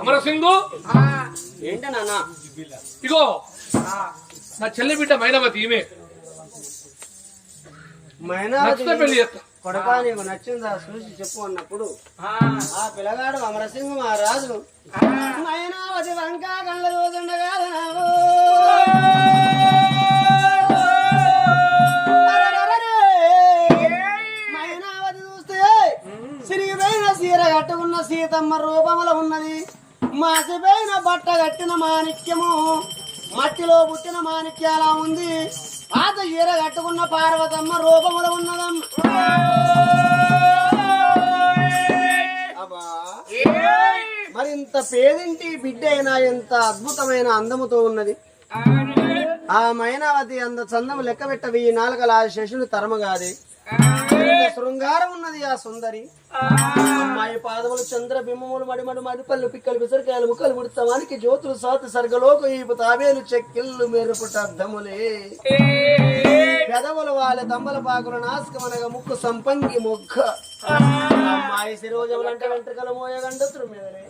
అమరసింగు? ఏంట నాన్న? ఇగో నా చెల్లి బిడ్డ మైనవతి ఈమె. నచ్చితే పెళ్ళి చేస్తా. కొడక నీకు నచ్చిందా చూసి చెప్పు అన్నప్పుడు. ఆ. పిల్లగాడు అమరసింహ మహారాజు. మైనావతి వంక కళ్ళ చూస్తుండగా సిరిగిపోయిన కట్టుకున్న సీతమ్మ రూపముల ఉన్నది. మాసిపోయిన బట్ట కట్టిన మాణిక్యము మట్టిలో పుట్టిన మాణిక్యాల ఉంది. పాత చీర కట్టుకున్న పార్వతమ్మ రూపముల ఉన్నదమ్మ మరింత మరి ఇంత పేదింటి బిడ్డ అయినా ఎంత అద్భుతమైన అందముతో ఉన్నది. ఆ మైనావతి అంద చందము లెక్క పెట్టవి ఈ నాలుగల ఆ శశులు తరమగాది. శృంగారం ఉన్నది ఆ సుందరి. అమ్మాయి పాదములు చంద్ర బింబములు మడిమడు మడిపల్లు పిక్కలు పిసరికాయలు ముక్కలు ముడితమానికి జ్యోతులు సాతి సర్గలోక ఈపు తాబేలు చెక్కిళ్ళు మెరుపుట అర్థములే పెదవులు వాళ్ళ తంబల పాకుల నాశకమనగా ముక్కు సంపంగి మొగ్గ. అమ్మాయి శిరోజములంటే వెంట్రుకలు మోయగండ తురుమేదలే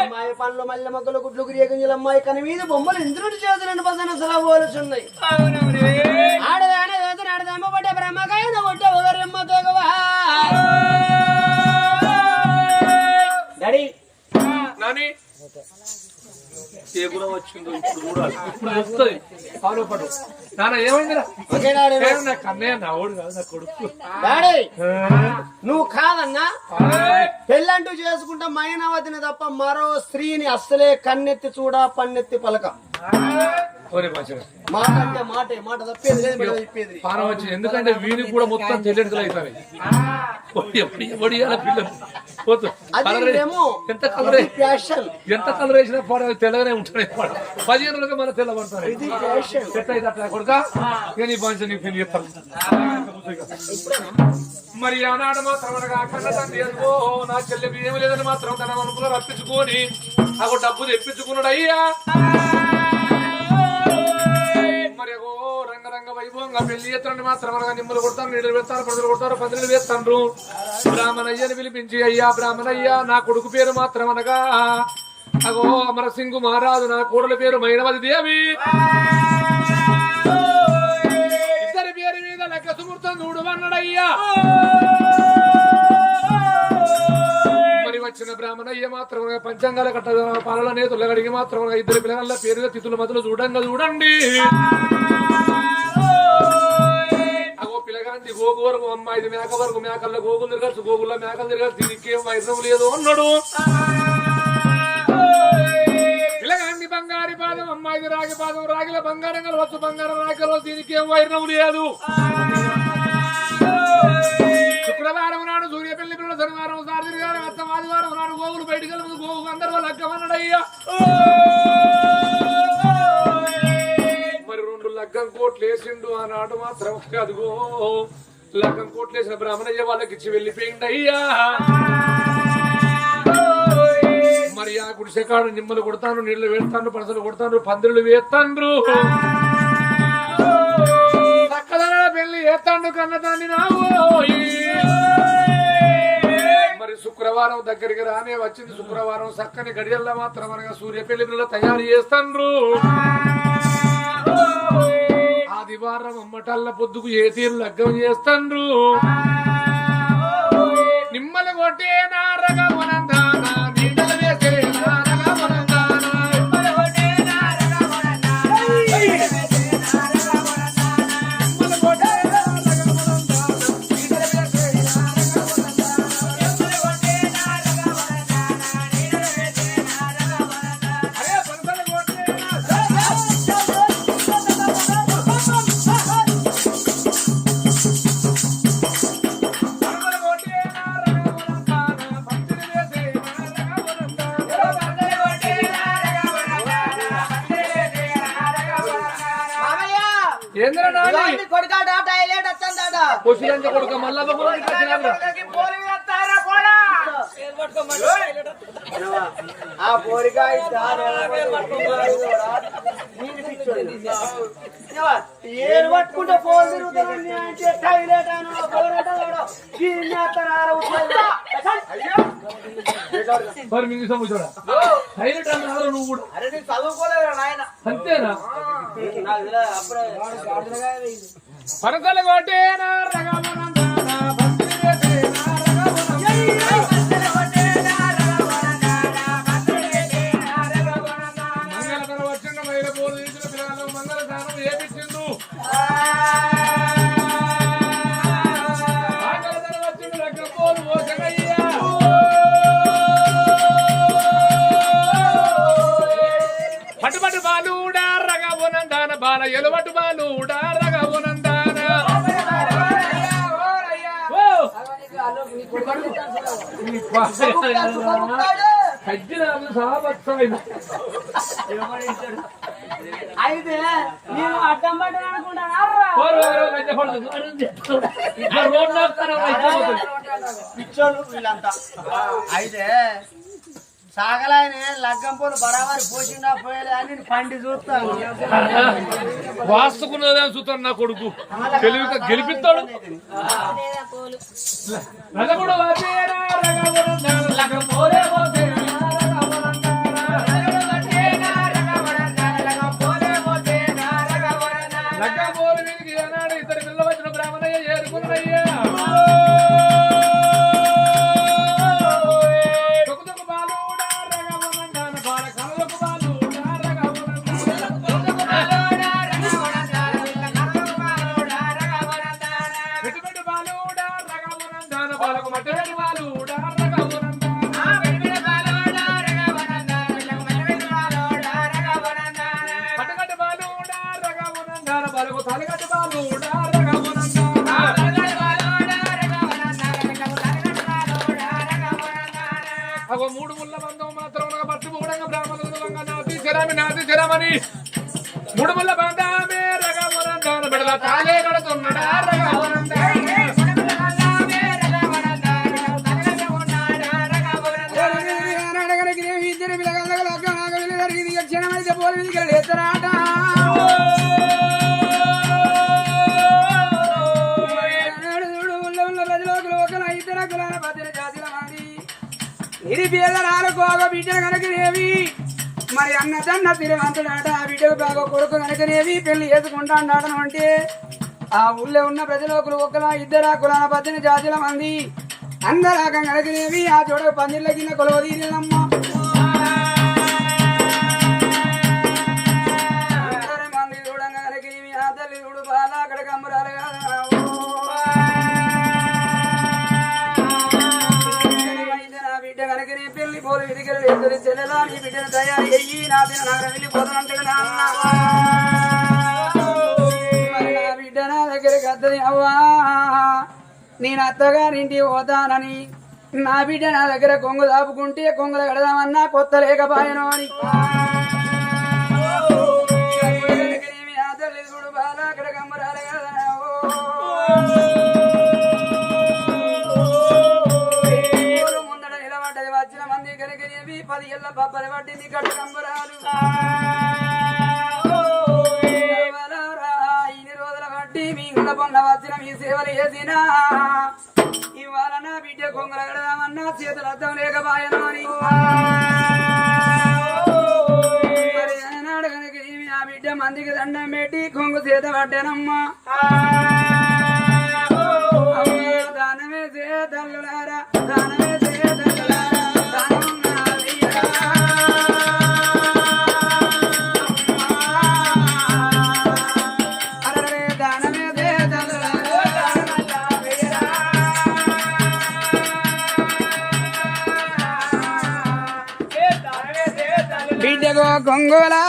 అమ్మాయి పండ్లు మల్లె మొగ్గలు గుడ్లు గురియగుంజలు అమ్మాయి కని మీద బొమ్మలు ఇంద్రుడి చేతులను పదన సలబోలుచున్నాయి ఆడదానే వేదన ఆడదమ్మ పడ్డ బ్రహ్మకాయన ఒట్ట ఒకరమ్మ తోగవా. డాడీ. నాని. ఏ గుణ వచ్చిందో ఇప్పుడు చూడాలి ఇప్పుడు వస్తుంది. ఫాలో పడు. నాన్న ఏమైందిరా? నా కన్నయ్య నా ఓడు కాదు నా కొడుకు. డాడీ! నువ్వు కాదన్నా? పెళ్ళంటూ చేసుకుంటా మైనావతిని తప్ప మరో స్త్రీని అస్సలే కన్నెత్తి చూడ పన్నెత్తి పలక. పానం వచ్చి ఎందుకంటే వీడికి కూడా మొత్తం తెలియడుదలు అవుతాయి ఎప్పుడు ఎవడు పిల్లలు ఎంత కలర్ ఎంత కలర్ వేసినా పాడు తెల్లగానే ఉంటాయి పాడు పదిహేను రోజులుగా మన ఫ్యాషన్ సెట్ అయితే అట్లా కొడుక ఇక నీ పంచ నీ పెళ్ళి చెప్తాను. మరి ఆనాడు మాత్రం నా చెల్లె ఏమి లేదని మాత్రం తన మనసులో రప్పించుకొని నాకు డబ్బు తెప్పించుకున్నాడు అయ్యా. మరి ఓ రంగరంగ వైభవంగా పెళ్ళి చేస్తారని మాత్రం అనగా నిమ్మలు కొడతారు నీళ్ళు పెడతారు ప్రజలు కొడతారు పదులు వేస్తాండ్రు. బ్రాహ్మణయ్యని పిలిపించి అయ్యా బ్రాహ్మణయ్య నా కొడుకు పేరు మాత్రం అనగా అగో అమరసింగు మహారాజు నా కోడల పేరు మైనవది దేవి. ఇద్దరి పేరు మీద లెక్క సుమూర్తం చూడు వచ్చిన బ్రాహ్మణయ్య మాత్రం పంచాంగాల కట్ట పాలల నేతుల గడిగి మాత్రం ఇద్దరు పిల్లల పేరుగా తిథుల మధ్యలో చూడంగా చూడండి. అగో పిల్లగాంది గోగు వరకు అమ్మాయి మేక వరకు మేకల్లో గోగులు తిరగచ్చు గోగుల్లో మేకలు తిరగచ్చు దీనికి ఏం వైద్యం లేదు అన్నాడు. పిల్లగాంది బంగారి పాదం అమ్మాయిది రాగి పాదం రాగిల బంగారం కలవచ్చు బంగారం రాగి కలవచ్చు దీనికి ఏం వైరం లేదు. శుక్రవారం నాడు సూర్యపల్లి పిల్లల శనివారం సారథి గారు అత్త ఆదివారం నాడు గోవులు బయటికి వెళ్ళదు గోవు అందరూ లగ్గమన్నాడయ్యా మరి రెండు లగ్గం కోట్లు వేసిండు ఆనాడు మాత్రం అదిగో. లగ్గం కోట్లు వేసిన బ్రాహ్మణయ్య వాళ్ళకి ఇచ్చి వెళ్ళిపోయిండు అయ్యా మరి ఆ గుడిసెకాడు నిమ్మలు కొడతాను నీళ్ళు వేస్తాను పనసలు కొడతాను పందిరులు వేస్తాండ్రు. పెళ్ళి వేస్తాండు కన్నదాన్ని నావు. మరి శుక్రవారం దగ్గరికి రానే వచ్చింది. శుక్రవారం చక్కని గడియల్లో మాత్రం అనగా సూర్య పెళ్ళి తయారు చేస్తాండ్రు. ఆదివారం అమ్మటల్ల పొద్దుకు ఏ తీరు లగ్గం చేస్తాండ్రు. నిమ్మల కొట్టే నారగ కొడుకాట టాయిలెట్ వస్తుందట పొసిలంజ కొడుక ఆ టైలెట్ అని ఫోన్ సొమ్ము చూడ హైలైట్ అన్నారు నువ్వు కూడా. అంతేనా. పరకల అయితే నేను అడ్డం పడ్డాను అనుకుంటాను పిచ్చోళ్ళు వీళ్ళంతా. అయితే సాగలాయనే లగ్గం పోలు బరాబరి పోసిండా పోయలే అని పండి చూస్తాను. వాస్తుకున్నదే చూస్తాను నా కొడుకు. తెలివిగా గెలిపిస్తాడు. వాచేరా, మూడు ముళ్ళ బంధం మాత్రం పట్టు మూడంగా బ్రాహ్మణులు నాది శరామి నాది శరమని మూడు ముళ్ళ బంధమే రగమునందాన బిడల తాలే కనుకనేవి మరి అన్నదన్న తిరువంతుడాట ఆ బిడ్డకు బాగా కొడుకు కనుకనేవి పెళ్ళి చేసుకుంటాడు అంటే ఆ ఊళ్ళో ఉన్న ప్రజలోకులు ఒకలా ఇద్దరా కులాల పద్దెని జాతుల మంది. అందరాకం కనుకనేవి ఆ చోట పందిళ్ళ కింద కొలవ పెళ్ళి పోలు ఎదురు చెల్లెలా నీ బిడ్డను తయారు అయ్యి నా బిడ్డ నగరం వెళ్ళిపోతానంటాడు నాన్న మరి నా బిడ్డ నా దగ్గరికి వద్దది అవ్వా నేను అత్తగారింటి పోతానని నా బిడ్డ నా దగ్గర కొంగు దాపుకుంటే కొంగులు కడదామన్నా కొత్త లేకపోయాను అని అక్కడ గమ్మరా పది ఏళ్ళ బబ్బలు పట్టింది గట్టు కంబరాలు ఇన్ని రోజుల బట్టి మీ ఇంట్లో పొన్న వచ్చిన మీ సేవలు చేసినా ఇవాళ నా బిడ్డ కొంగల కడదామన్నా చేతులు అర్థం లేకపోయాను అని ఆ బిడ్డ మందికి దండం పెట్టి కొంగు చేత పట్టానమ్మా దానమే చేతల్లులారా దానమే బిడ్డకు కొంగులా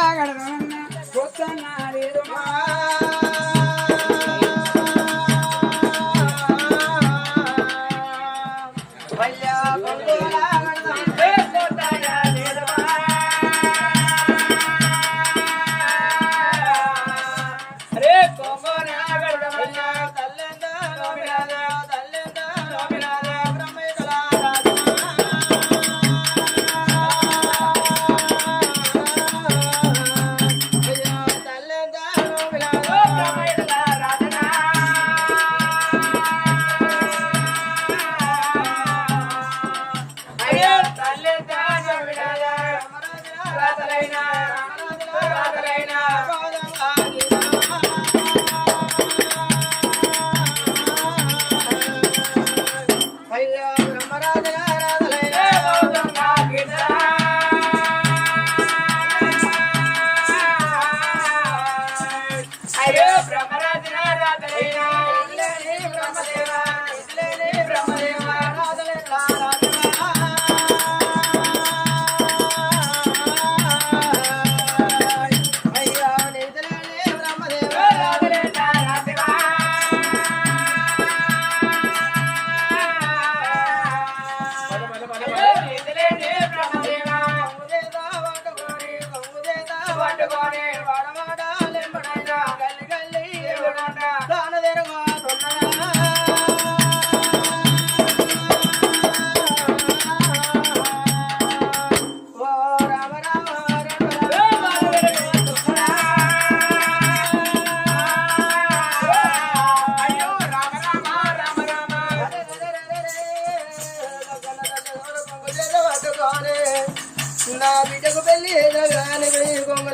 రాజలైన రాజలైన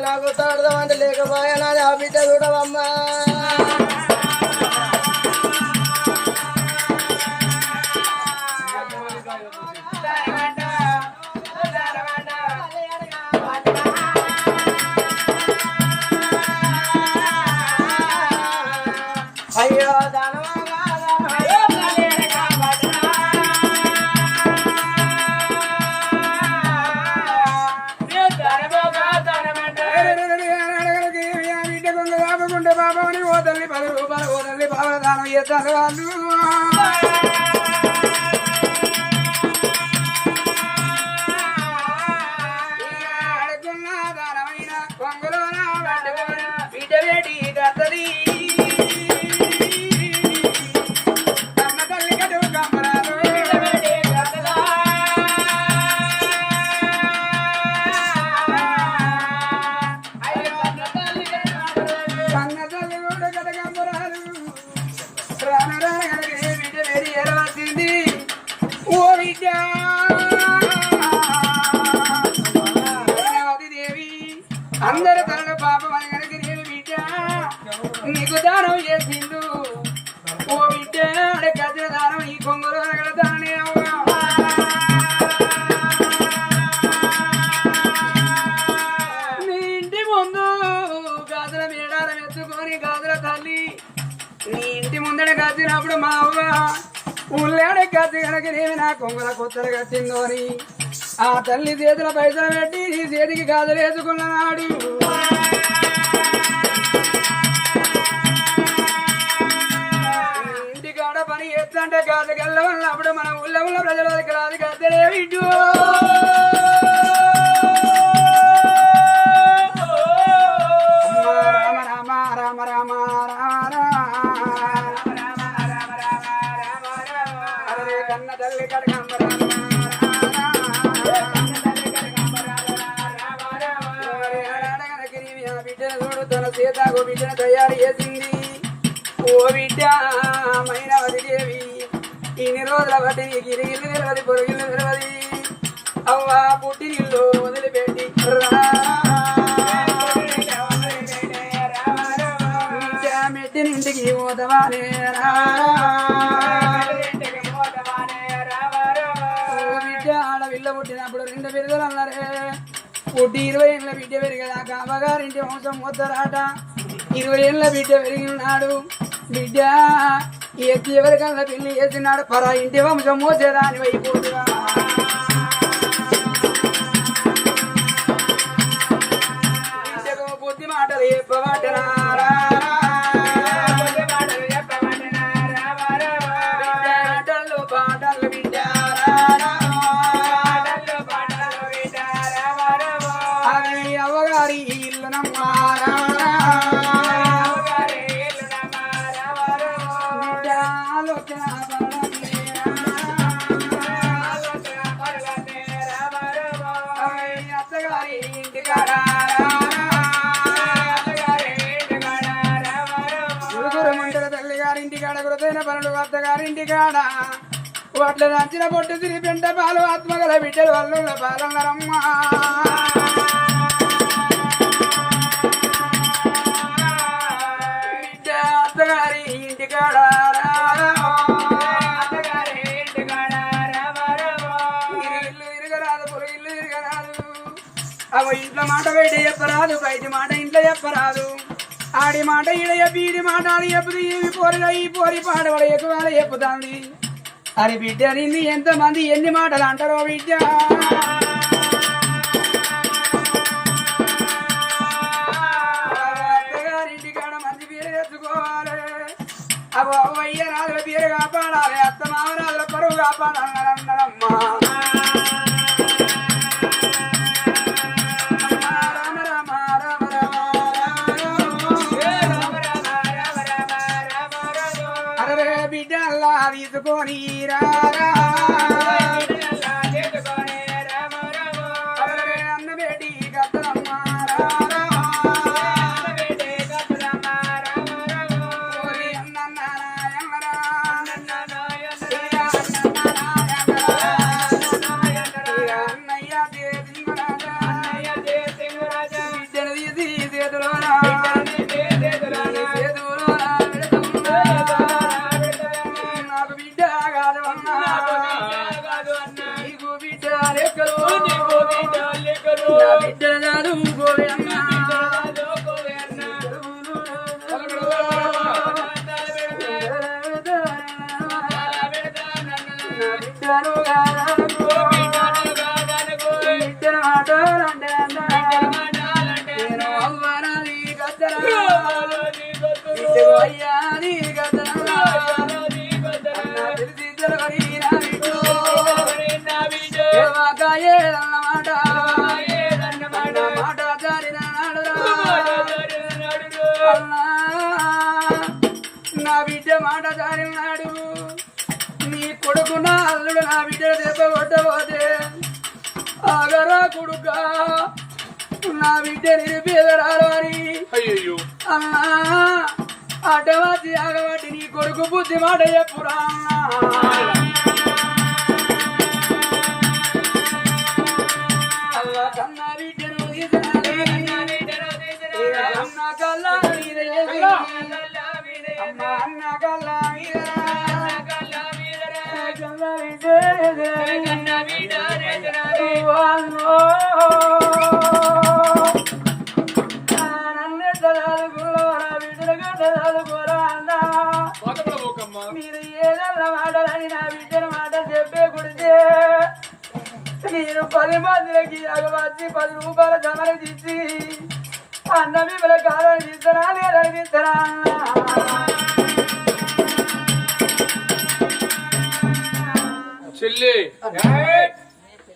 కొంగలాగు తాడదామంటే లేకపోయినా ఆ బిడ్డ చూడవమ్మా. దానం అందరు తనను పాపం అని కనుక నేను బిడ్డ నీకు దానం చేసిండు. ఓ బిడ్డ అడే దానం ఈ కొంగులో అక్కడ దానే నీ ఇంటి ముందు గాజుల మేడారం ఎత్తుకొని గాజుల తల్లి నీ ఇంటి ముందడ కట్టినప్పుడు మా అవ్వ ఊళ్ళాడే కత్తి కనుక నేను నా కొంగుల కొత్తలు కట్టిందో అని ఆ తల్లి చేతుల పైసలు పెట్టి నీ చేతికి గాజులు వేసుకున్నాడు ఇంటి కాడ పని ఎత్తంటే గాజు గల్ల అప్పుడు మన ఊళ్ళో ఉన్న ప్రజల దగ్గర అది గద్దలే తయారు చేసింది ఓ బిడ్డ మైనవతి దేవి ఇన్ని రోజుల బట్టి నీకు ఇరిగిల్లు తెలియదు పొరుగిల్లు తెలియదు అవ్వ పుట్టినిల్లు వదిలిపెట్టి రా. పోతవానే బిడ్డ ఆడవిల్ల పుట్టినప్పుడు రెండు బిరుదలు అన్నారే పుట్టి ఇరవై ఏళ్ళ బిడ్డ పెరిగదాకా అమ్మగారింటి వంశం వద్దరాట ఇరవై ఏళ్ళ బిడ్డ పెరిగినాడు. బిడ్డ ఎత్తి ఎవరికల్లా పెళ్ళి చేసినాడు? పరా ఇంటి వంశం మోసేదాని వైపోతురా బుద్ధి మాటలు చెప్పబట్టరా కాడ వాట్ల నచ్చిన పొట్టు తిరిగి పెంట పాలు ఆత్మగల బిడ్డలు వల్లుల పాలన్నరమ్మా అత్తగారి ఇంటి కాడ ఇల్లు ఇరగరాదు పొరుగు ఇల్లు ఇరగరాదు అవ ఇంట్లో మాట బయట చెప్పరాదు బయట మాట ఇంట్లో చెప్పరాదు. ఆడి మాట ఈడ చెప్పి ఈడి మాట ఆడి చెప్పుది ఈ పోరిలో ఈ పోరి పాడవాడ ఎక్కువ చెప్పుతాంది అరే బిడ్డ నిన్ను ఎంతమంది ఎన్ని మాటలు అంటారో బిడ్డ అత్తగారింటి కాడ మంచి పేరు తెచ్చుకోవాలి అవ అయ్య రాజుల పేరు కాపాడాలి అత్త మామరాజుల పరువు కాపాడాలి చేసుకొని రారా de dolor. నా బిడ్డల చదువుకోవే అన్నా బిడ్డ దెబ్బ కొట్టబోతే ఆగరా కొడుక నా బిడ్డ నిరుపేదరాలు అని అయ్యయ్యో. అన్నా అడ్డవాసి ఆగబట్టి నీ కొడుకు బుద్ధి మాట చెప్పురా అల్లా బిడ్డను అన్న కల్లా మీరు ఏదన్న మాటలని నా బిడ్డల మాట చెప్పే కుడితే నేను పది మందికి అగవచ్చి పది రూపాయల జమలు తీసి అన్న మిమ్మల కాలం తీస్తారా లేదని తీస్తారా చెల్లి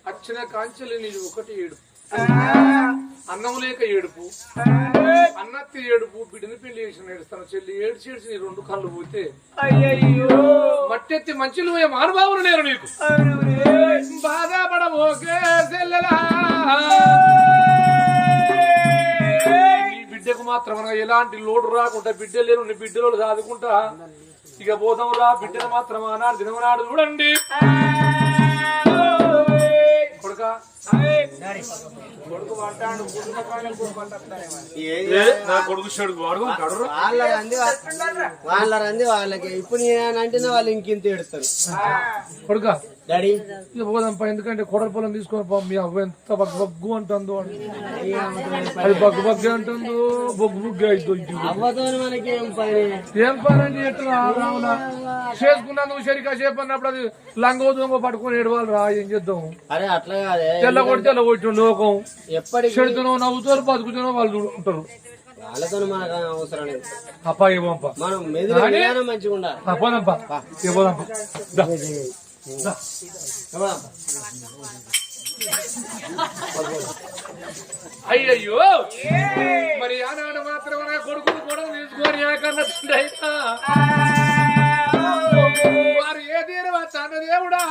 అచ్చిన కాంచెలు నీది ఒకటి ఏడుపు. అన్నం లేక ఏడుపు. అన్నత్తి ఏడుపు బిడ్డని పెళ్ళి చేసిన ఏడుస్తాను చెల్లి ఏడ్చి ఏడ్చి నీ రెండు కళ్ళు పోతే మట్టెత్తి మంచులు ఏ మానవావులు లేరు నీకు. బాధపడబోకే ఈ బిడ్డకు మాత్రం ఎలాంటి లోటు రాకుండా బిడ్డ లేరు నీ బిడ్డలు సాదుకుంటా. ఇక పోదాం రా బిడ్డను మాత్రం ఆనాడు దినమనాడు చూడండి కొడుకా కొడుకు పట్టాడు ఏ- నా కొడుకు వాళ్ళ రంది వాళ్ళ రంది వాళ్ళకి. ఇప్పుడు నేను అంటున్నా వాళ్ళు ఇంకింత ఎడతారు కొడుకా డాడీ. పోదాంపా ఎందుకంటే కొడల పొలం తీసుకొని పో మీ అవ్వ ఎంత బగ్గు బగ్గు అంటుందో. అది బగ్గు బగ్గు అంటుందో బొగ్గు బొగ్గు అవుతుంది ఏం పని పని ఎట్లా రావున చేసుకున్నందుకు సరిగా సేపు అన్నప్పుడు అది లంగో దొంగ పట్టుకొని ఏడవాలి రా ఏం చేద్దాం? అరే అట్లా కాదే. తెల్ల కొట్టి తెల్ల కొట్టిన లోకం. ఎప్పటికీ చెడుతున్నావు నవ్వుతారు బతుకుతున్నావు వాళ్ళు వాళ్ళతో మనకు అవసరం లేదు. అప్పా ఏ పంప మనం మంచిగా ఉండాలి? అయ్యయ్యో! మరి ఆనాడు మాత్రమే కొడుకుని కూడా తీసుకొని ఏకన్నా తండ్రి అయినా. వారు ఏ తీరు వచ్చాను దేవుడా?